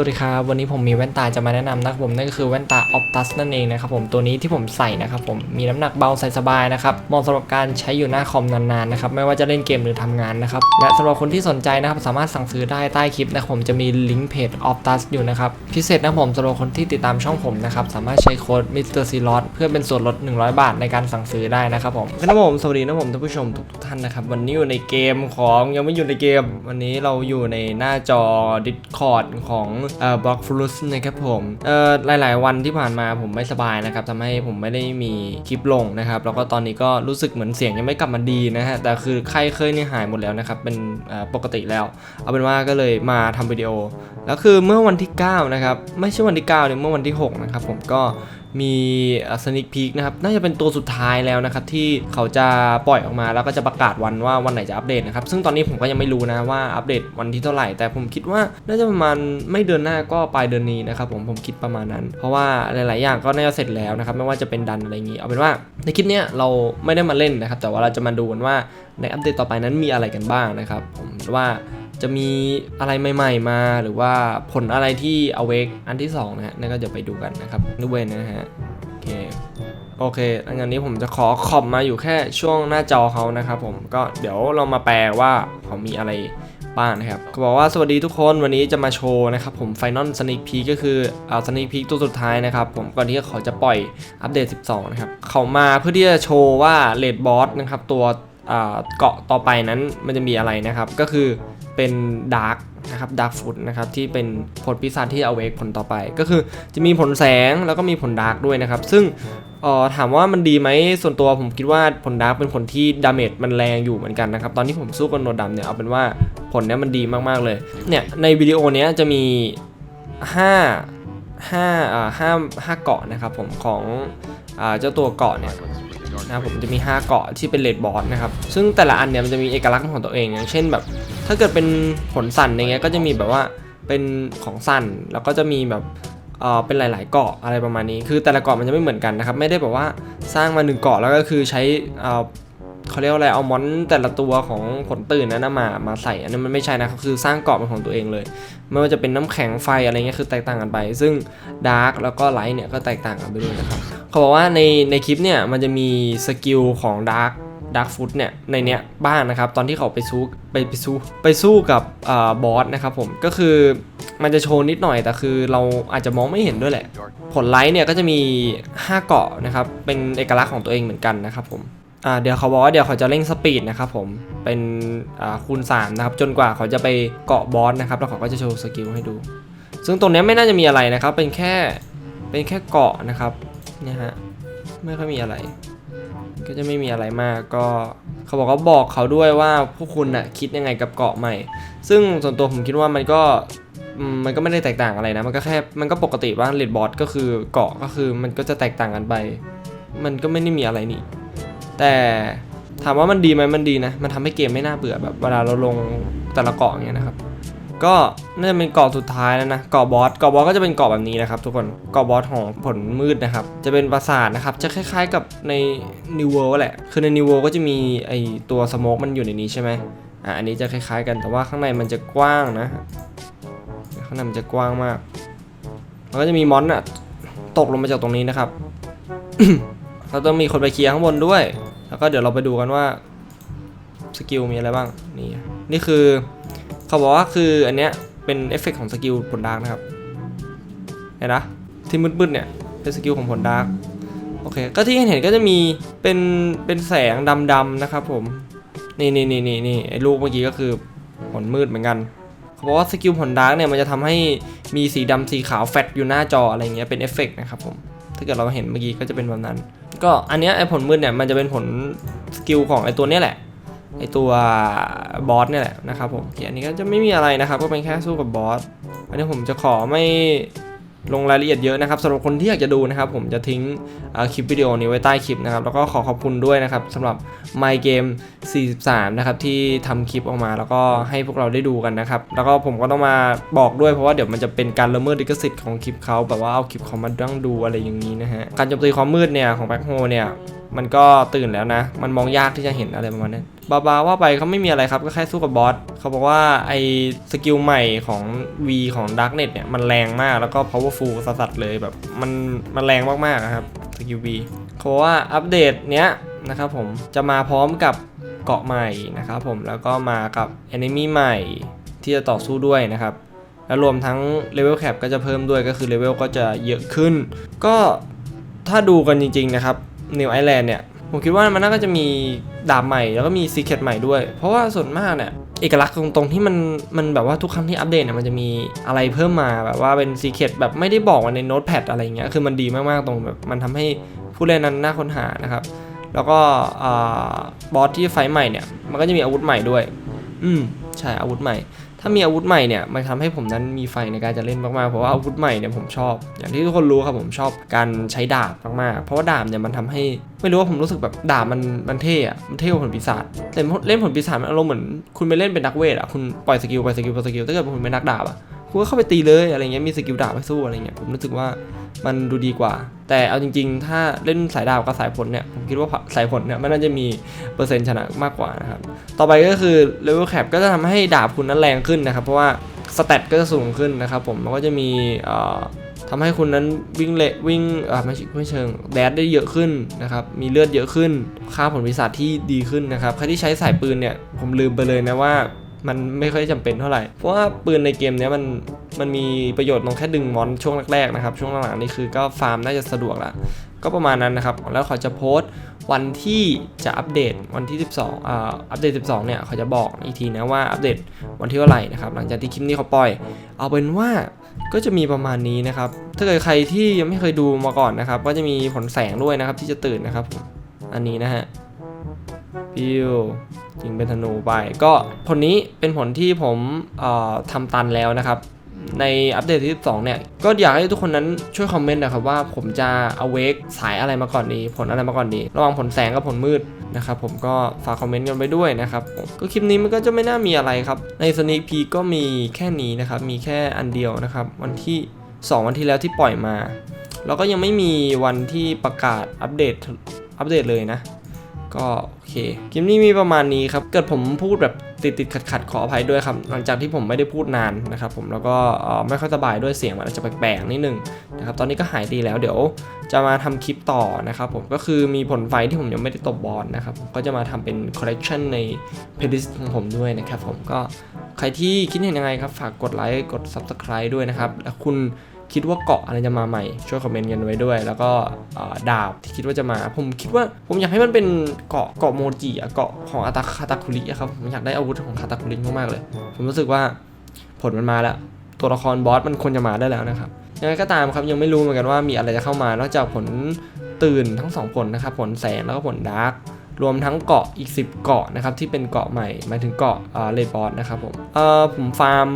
วัสดีครับ วันนี้ผมมีแว่นตาจะมาแนะนำนะครับผมนั่นก็คือแว่นตา Optus นั่นเองนะครับผมตัวนี้ที่ผมใส่นะครับผมมีน้ำหนักเบาใส่สบายนะครับเหมาะสำหรับการใช้อยู่หน้าคอมนานๆนะครับไม่ว่าจะเล่นเกมหรือทำงานนะครับและสำหรับคนที่สนใจนะครับสามารถสั่งซื้อได้ใต้คลิปนะครับผมจะมีลิงก์เพจ Optus อยู่นะครับพิเศษนะครับผมสำหรับคนที่ติดตามช่องผมนะครับสามารถใช้โค้ด Mr. c l o t เพื่อเป็นส่วนลด 100 บาทในการสั่งซื้อได้นะครับผมครับผมสวัสดีนะผมท่านผู้ชมทุกท่านนะครับวันนี้อยู่ในเกมของยังไม่อยู่ในเกม วันนี้เราอยู่ในหน้าจอ Discord ของเอ่อบล็อกฟลุสนะครับผมเอ่อหลาย ๆ วันที่ผ่านมาผมไม่สบายนะครับทำให้ผมไม่ได้มีคลิปลงนะครับแล้วก็ตอนนี้ก็รู้สึกเหมือนเสียงยังไม่กลับมาดีนะฮะแต่คือไข้เคยนี่หายหมดแล้วนะครับเป็นเอ่อปกติแล้ว เอาเป็นว่าก็เลยมาทำวิดีโอแล้วคือเมื่อวันที่ 9 นะครับ ไม่ใช่วันที่9เนี่ยเมื่อวันที่ 6 นะครับผมก็ มีสนิ k พีคนะครับ น่าจะเป็นตัวสุดท้ายแล้วนะครับ ที่เขาจะปล่อยออกมาแล้วก็จะประกาศวันว่าวันไหนจะอัปเดตนะครับ ซึ่งตอนนี้ผมก็ยังไม่รู้นะว่าอัปเดตวันที่เท่าไหร่ แต่ผมคิดว่าน่าจะประมาณไม่เดือนหน้าก็ปลายเดือนนี้นะครับผมผมคิดประมาณนั้น เพราะว่าหลาย ๆ อย่างก็น่าจะเสร็จแล้วนะครับไม่ว่าจะเป็นดันอะไรอย่างนี้ เอาเป็นว่าในคลิปเนี้ยเราไม่ได้มาเล่นนะครับ แต่ว่าเราจะมาดูกันว่าในอัปเดตต่อไปนั้นมีอะไรกันบ้างนะครับ ผมว่า จะมีอะไรใหม่ๆมาหรือว่าผลอะไรที่ awake อันที่2นะฮะนั่นก็เดี๋ยวไปดูกันนะครับด้วยนะฮะโอเคโอเคอันนี้ผมจะขอคอมมาอยู่แค่ช่วงหน้าจอเขานะครับผมก็เดี๋ยวเรามาแปลว่าเขามีอะไรบ้างนะครับเขาบอกว่าสวัสดีทุกคนวันนี้จะมาโชว์นะครับผม Final Sneak Peek ก็คือเอา Sneak Peek ตัวสุดท้ายนะครับผมก่อนที่เขาจะปล่อยอัปเดต 12 นะครับ เขามาเพื่อที่จะโชว์ว่า Red Boss นะครับตัวเกาะต่อไปนั้นมันจะมีอะไรนะครับ ก็คือ เป็นดาร์กนะครับดาร์กฟุตนะครับที่เป็นผลปีศาจที่เอาเวกผลต่อไป ก็คือจะมีผลแสงแล้วก็มีผลดาร์กด้วยนะครับ ซึ่งออถามว่ามันดีไหมส่วนตัวผมคิดว่าผลดาร์กเป็นผลที่ดาเมจมันแรงอยู่เหมือนกันนะครับตอนที่ผมสู้กับโนดำเนี่ยเอาเป็นว่าผลเนี้ยมันดีมากๆเลยเนี่ยในวิดีโอเนี้ยจะมี 5 5อ่าห้าห้าเกาะนะครับผมของอ่าเจ้าตัวเกาะเนี่ย นะครับผมจะมี 5 เกาะที่เป็นเลดบอสนะครับซึ่งแต่ละอันเนี่ยมันจะมีเอกลักษณ์ของตัวเองอย่างเช่นแบบ ถ้าเกิดเป็นผลสั่นอย่างเงี้ยก็จะมีแบบว่าเป็นของสั่นแล้วก็จะมีแบบเออเป็นหลาย ๆ เกาะอะไรประมาณนี้ คือแต่ละเกาะมันจะไม่เหมือนกันนะครับ ไม่ได้แบบว่าสร้างมาหนึ่งเกาะแล้วก็คือใช้เอ่อ เขาเรียกว่าอะไรเอามอนแต่ละตัวของผลตื่นนั้นนะมามาใส่อันนั้นมันไม่ใช่นะครับคือสร้างเกาะเป็นของตัวเองเลย ไม่ว่าจะเป็นน้ำแข็งไฟอะไรเงี้ยคือแตกต่างกันไป ซึ่งดาร์กแล้วก็ไลท์เนี่ยก็แตกต่างกันไปด้วยนะครับเขาบอกว่าในในคลิปเนี่ยมันจะมีสกิลของดาร์กดาร์กฟุตเนี่ยในเนี้ยบ้างนะครับ ตอนที่เขาไปสู้ไปไปสู้ไปสู้กับอบอสนะครับผมก็คือมันจะโชว์นิดหน่อยแต่คือเราอาจจะมองไม่เห็นด้วยแหละ ผลไลท์เนี่ยก็จะมี 5 เกาะนะครับเป็นเอกลักษณ์ของตัวเองเหมือนกันนะครับผม อ่าเดี๋ยวเขาบอกว่าเดี๋ยวเขาจะเร่งสปีดนะครับผมเป็นอ่าคูณ3นะครับจนกว่าเขาจะไปเกาะบอสนะครับแล้วเขาก็จะโชว์สกิลให้ดู ซึ่งตรงนี้ไม่น่าจะมีอะไรนะครับ เป็นแค่เป็นแค่เกาะนะครับเนี่ยฮะไม่ค่อยมีอะไร ก็จะไม่มีอะไรมากก็เขาบอกว่าบอกเขาด้วยว่าพวกคุณน่ะคิดยังไงกับเกาะใหม่ ซึ่งส่วนตัวผมคิดว่ามันก็มมันก็ไม่ได้แตกต่างอะไรนะมันก็แค่มันก็ปกติว่าเลดบอสก็คือเกาะก็คือมันก็จะแตกต่างกันไป มันก็ไม่ได้มีอะไรนี่ แต่ถามว่ามันดีไหมมันดีนะ มันทำให้เกมไม่น่าเบื่อแบบเวลาเราลงแต่ละเกาะเงี้ยนะครับ ก็น่าจะเป็นเกาะสุดท้ายแล้วนะ เกาะบอส เกาะบอสก็จะเป็นเกาะแบบนี้นะครับ ทุกคน เกาะบอสของผลมืดนะครับ จะเป็นปราสาทนะครับ จะคล้ายๆกับใน New World แหละ คือใน New World ก็จะมีไอตัวสโมกมันอยู่ในนี้ใช่ไหมอะ อันนี้จะคล้ายๆกัน แต่ว่าข้างในมันจะกว้างนะ ข้างในมันจะกว้างมากแล้วก็จะมีมอนอะตกลงมาจากตรงนี้นะครับ เราต้องมีคนไปเคลียร์ข้างบนด้วย แล้วก็เดี๋ยวเราไปดูกันว่าสกิลมีอะไรบ้างนี่นี่คือเขาบอกว่าคืออันเนี้ยเป็นเอฟเฟกต์ของสกิลผลดาร์กนะครับเห็นนะที่มืดๆเนี่ยเป็นสกิลของผลดาร์กโอเคก็ที่เห็นก็จะมีเป็นเป็นแสงดำๆนะครับผมนี่นี่นี่นี่นี่ไอ้ลูกเมื่อกี้ก็คือผลมืดเหมือนกันเขาบอกว่าสกิลผลดาร์กเนี่ยมันจะทำให้มีสีดำสีขาวแฟลชอยู่หน้าจออะไรเงี้ยเป็นเอฟเฟกต์นะครับผมถ้าเกิดเราเห็นเมื่อกี้ก็จะเป็นแบบนั้น ก็อันเนี้ยไอ้ผลมืดเนี่ยมันจะเป็นผลสกิลของไอ้ตัวเนี้ยแหละไอตัวบอสเนี่ยแหละนะครับผมอันนี้ก็จะไม่มีอะไรนะครับ ก็เป็นแค่สู้กับบอสอันนี้ผมจะขอไม่ ลงรายละเอียดเยอะนะครับสำหรับคนที่อยากจะดูนะครับ ผมจะทิ้งคลิปวิดีโอนี้ไว้ใต้คลิปนะครับ แล้วก็ขอขอบคุณด้วยนะครับสำหรับ My Game 43 นะครับ ที่ทำคลิปออกมาแล้วก็ให้พวกเราได้ดูกันนะครับ แล้วก็ผมก็ต้องมาบอกด้วยเพราะว่าเดี๋ยวมันจะเป็นการละเมิดลิขสิทธิ์ของคลิปเขาแบบว่าเอาคลิปเขามาดั้งดูอะไรอย่างนี้นะฮะการโจมตีความมืดเนี่ยของแบ็คโฮเนี่ย มันก็ตื่นแล้วนะ มันมองยากที่จะเห็นอะไรประมาณนั้นบาบาว่าไปเขาไม่มีอะไรครับก็แค่สู้กับบอสเขาบอกว่าไอสกิลใหม่ของ V ของ Darknet เนี่ยมันแรงมากแล้วก็ powerful สัสๆเลยแบบมันมันแรงมากๆครับสกิล V เขาบอกว่าอัปเดตเนี้ยนะครับผมจะมาพร้อมกับเกาะใหม่นะครับผมแล้วก็มากับ enemy ใหม่ที่จะต่อสู้ด้วยนะครับแล้วรวมทั้งเลเวลแคปก็จะเพิ่มด้วยก็คือเลเวลก็จะเยอะขึ้น ก็ถ้าดูกันจริงๆนะครับ New Island เนี่ยผมคิดว่ามันน่าจะมีดาบใหม่แล้วก็มีซีเค t ใหม่ด้วย เพราะว่าส่วนมากเนี่ยเอกลักษณ์ตรงๆที่มันมันแบบว่าทุกครั้งที่อัปเดตเนี่ยมันจะมีอะไรเพิ่มมาแบบว่าเป็นซีเค t แบบไม่ได้บอกในโน้ตแพดอะไรเงี้ยคือมันดีมากๆตรงแบบมันทำให้ผู้เล่นนั้นน่าค้นหานะครับ แล้วก็บอสที่ไฟใหม่เนี่ยมันก็จะมีอาวุธใหม่ด้วย อืมใช่อาวุธใหม่ ถ้ามีอาวุธใหม่เนี่ยมันทำให้ผมนั้นมีไฟในการจะเล่นมากๆเพราะว่าอาวุธใหม่เนี่ยผมชอบ อย่างที่ทุกคนรู้ครับผมชอบการใช้ดาบมากๆ เพราะว่าดาบเนี่ยมันทำให้ไม่รู้ว่าผมรู้สึกแบบดาบมันมันเท่อะมันเท่กว่าผลปีศาจแต่เล่นผลปีศาจมันอารมณ์เหมือนคุณไปเล่นเป็นนักเวทอะคุณปล่อยสกิลปล่อยสกิลปล่อยสกิลถ้าเกิดคุณเป็นนักดาบอะ คุณก็เข้าไปตีเลยอะไรเงี้ยมีสกิลดาบไปสู้อะไรเงี้ยผมรู้สึกว่ามันดูดีกว่า แต่เอาจริง ๆ ถ้าเล่นสายดาบกับสายผลเนี่ยผมคิดว่าสายผลเนี่ยมันน่าจะมีเปอร์เซ็นต์ชนะมากกว่านะครับต่อไปก็คือเลเวลแคปก็จะทำให้ดาบคุณนั้นแรงขึ้นนะครับเพราะว่าสเตตก็จะสูงขึ้นนะครับผมมันก็จะมีเอ่อทำให้คุณนั้นวิ่งเละวิ่งอ่าไม่ไม่เชิงแดดได้เยอะขึ้นนะครับมีเลือดเยอะขึ้น ค่าผลพิศาจที่ดีขึ้นนะครับใครที่ใช้สายปืนเนี่ยผมลืมไปเลยนะว่า มันไม่ค่อยจำเป็นเท่าไหร่ เพราะว่าปืนในเกมเนี้ยมันมันมีประโยชน์ตรงแค่ดึงมอนช่วงแรกๆนะครับ ช่วงหลังๆนี่คือก็ฟาร์มน่าจะสะดวกละก็ประมาณนั้นนะครับ แล้วเขาจะโพสต์วันที่จะอัปเดตวันที่ 12อ่าอัปเดต 12 เนี่ยเขาจะบอกอีกทีนะว่าอัปเดตวันที่เท่าไหร่นะครับหลังจากที่คลิปนี้เขาปล่อย เอาเป็นว่าก็จะมีประมาณนี้นะครับ ถ้าเกิดใครที่ยังไม่เคยดูมาก่อนนะครับ ก็จะมีผลแสงด้วยนะครับที่จะตื่นนะครับ อันนี้นะฮะ พิวยิงเป็นธนูไป ก็ผลนี้เป็นผลที่ผมทำตันแล้วนะครับ ในอัปเดตที่12เนี่ย ก็อยากให้ทุกคนนั้นช่วยคอมเมนต์นะครับว่าผมจะเอาเวกสายอะไรมาก่อนดี ผลอะไรมาก่อนดี ระหว่างผลแสงกับผลมืดนะครับผมก็ฝากคอมเมนต์กันไปด้วยนะครับ ก็คลิปนี้มันก็จะไม่น่ามีอะไรครับ ในสน a พีก็มีแค่นี้นะครับ มีแค่อันเดียวนะครับ วันที่ 2 วันที่แล้วที่ปล่อยมา แล้วก็ยังไม่มีวันที่ประกาศอัปเดตอัปเดตเลยนะ ก็โอเคคลิปนี้มีประมาณนี้ครับ เกิดผมพูดแบบติดติดขัดขัดขออภัยด้วยครับ หลังจากที่ผมไม่ได้พูดนานนะครับผมแล้วก็ไม่ค่อยสบายด้วยเสียงมันอาจจะแปลกๆนิดนึงนะครับตอนนี้ก็หายดีแล้วเดี๋ยวจะมาทำคลิปต่อนะครับผมก็คือมีผลไฟที่ผมยังไม่ได้ตบบอลนะครับก็จะมาทำเป็นคอลเลกชันในเพลย์ลิสต์ของผมด้วยนะครับผมก็ใครที่คิดเห็นยังไงครับ ฝากกดไลค์กด Subscribe ด้วยนะครับ แล้วคุณ คิดว่าเกาะอะไรจะมาใหม่ ช่วยคอมเมนต์กันไว้ด้วย แล้วก็ดาบที่คิดว่าจะมา ผมคิดว่าผมอยากให้มันเป็นเกาะเกาะโมจิอะเกาะของอาตาคาตาคุริอะครับผมอยากได้อาวุธของคาตาคุริมากๆเลย ผมรู้สึกว่าผลมันมาแล้ว ตัวละครบอสมันควรจะมาได้แล้วนะครับยังไงก็ตามครับยังไม่รู้เหมือนกันว่ามีอะไรจะเข้ามานอกจากผลตื่นทั้งสองผลนะครับผลแสงแล้วก็ผลดาร์กรวมทั้งเกาะอีก 10 เกาะนะครับที่เป็นเกาะใหม่หมายถึงเกาะเลบอสนะครับผมเออผมฟาร์ม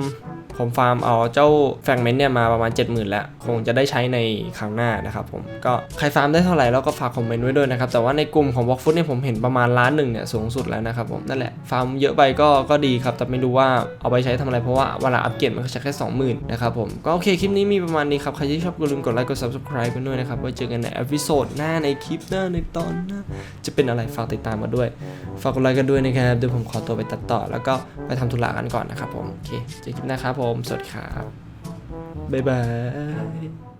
ผมฟาร์มเอาเจ้าแฟกเมนต์เนี่ยมาประมาณ 70,000 แล้ว คงจะได้ใช้ในครั้งหน้านะครับผมก็ใครฟาร์มได้เท่าไหร่แล้วก็ฝากคอมเมนต์ไว้ด้วยนะครับ แต่ว่าในกลุ่มของบล็อกฟุตเนี่ยผมเห็นประมาณล้านหนึ่งเนี่ยสูงสุดแล้วนะครับผมนั่นแหละฟาร์มเยอะไปก็ก็ดีครับ แต่ไม่รู้ว่าเอาไปใช้ทำอะไรเพราะว่าเวลาอัปเกรดมันก็ใช้แค่ 20,000 นะครับผมก็โอเคคลิปนี้มีประมาณนี้ครับใครที่ชอบก็ลืมกดไลค์กด subscribe กันด้วยนะครับไว้เจอกันในเอพิโซดหน้าในคลิปหน้าในตอนหน้าจะเป็นอะไรฝากติดตามมาด้วยฝากกดไลค์กันด้วยนะครับเดี๋ยวผมขอตัวไปตัดต่อ แล้วก็ไปทำธุระกันก่อนนะครับผมโอเคเจอกันคลิปหน้าครับผม สวัสดีครับ บ๊ายบาย